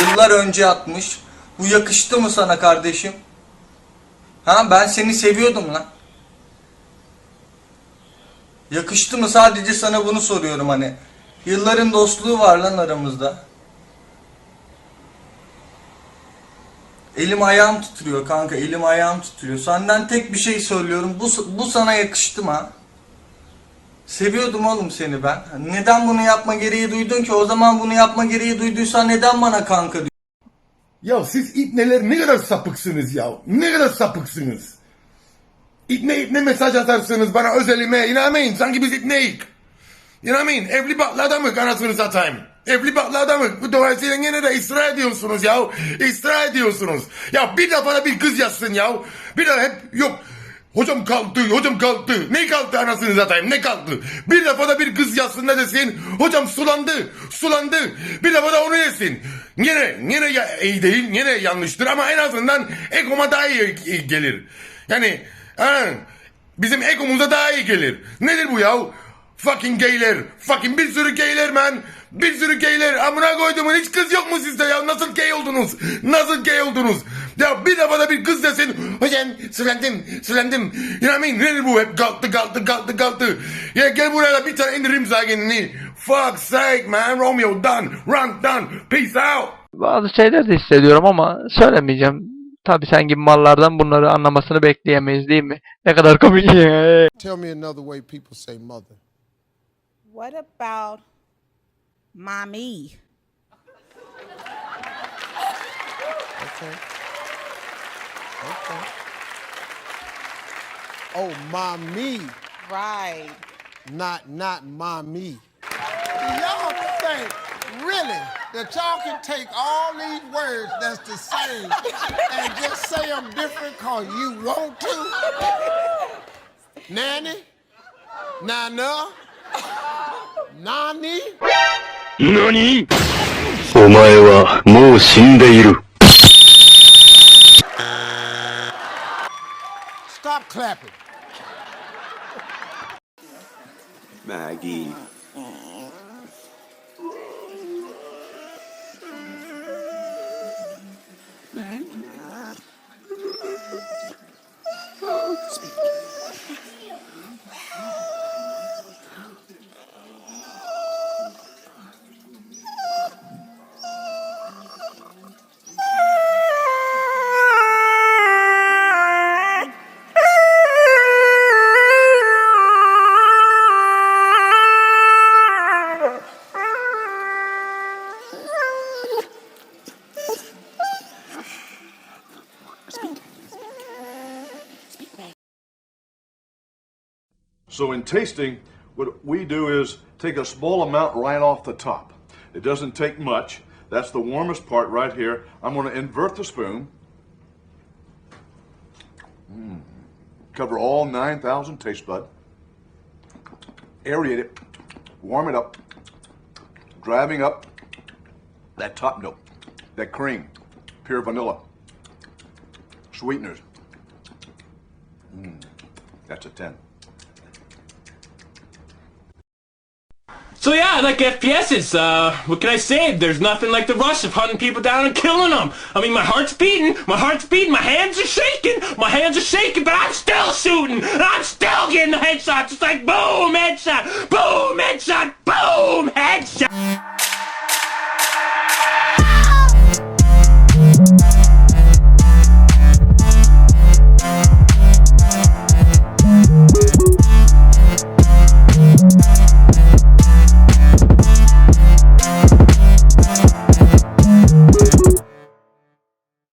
Yıllar önce atmış. Bu yakıştı mı sana kardeşim? Ha ben seni seviyordum lan. Yakıştı mı sadece sana bunu soruyorum hani. Yılların dostluğu var lan aramızda. Elim ayağım titriyor kanka elim ayağım titriyor. Senden tek bir şey söylüyorum. Bu, bu sana yakıştı mı? ha? Seviyordum oğlum seni ben. Neden bunu yapma gereği duydun ki? O zaman bunu yapma gereği duyduysan neden bana kanka Ya siz ipneler ne kadar sapıksınız ya. Ne kadar sapıksınız. İpne ipne mesaj atarsınız bana özelime. İnanmayın sanki biz ipneyik. İnanmayın evli baklı adamık anasını satayım. Evli baklı adamık. Bu dolayısıyla yine de ısrar ediyorsunuz ya. Israr ediyorsunuz. Ya bir defa da bir kız yazsın ya. Bir de hep yok. Hocam kalktı, hocam kalktı. Ne kalktı anasını satayım, ne kalktı? Bir defa da bir kız yazsın ne desin? Hocam sulandı, sulandı. Bir defa da onu yesin. Yine, yine ya, iyi değil, yine yanlıştır ama en azından ekoma daha iyi, iyi gelir. Yani, ha, bizim ekomuza daha iyi gelir. Nedir bu ya? Fucking gayler, fucking bir sürü gayler man. Bir sürü gayler. Amına koyduğumun hiç kız yok mu sizde ya? Nasıl gay oldunuz? Nasıl gay oldunuz? Ya bir defa da bir kız desin. Hocam sulandım, sulandım. You know what I mean? Nedir bu hep kalktı, kalktı, kalktı, kalktı. Ya gel buraya da bir tane indirim sakinini. Fuck sake man, Romeo done, run done, peace out. Bazı şeyler de hissediyorum ama söylemeyeceğim. Tabii sen gibi mallardan bunları anlamasını bekleyemeyiz değil mi? Ne kadar komik. Tell me another way people say mother. What about mommy? Okay. Okay. Oh, mommy, Right. not not mommy. Y'all think really that y'all can take all these words that's the same and just say them different cause you want to? Nanny, Nana, Nani. 何お前はもう死んでいる。 Stop clapping. Maggie. So in tasting, what we do is take a small amount right off the top. It doesn't take much. That's the warmest part right here. I'm going to invert the spoon. Mm. Cover all 9,000 taste bud. Aerate it. Warm it up. Driving up that top note, that cream, pure vanilla, sweeteners. Mm. That's a 10. So yeah, I like FPSs. Uh, what can I say? There's nothing like the rush of hunting people down and killing them. I mean, my heart's beating, my heart's beating, my hands are shaking, my hands are shaking, but I'm still shooting, and I'm still getting the headshots. It's like boom, headshot, boom, headshot, boom, headshot.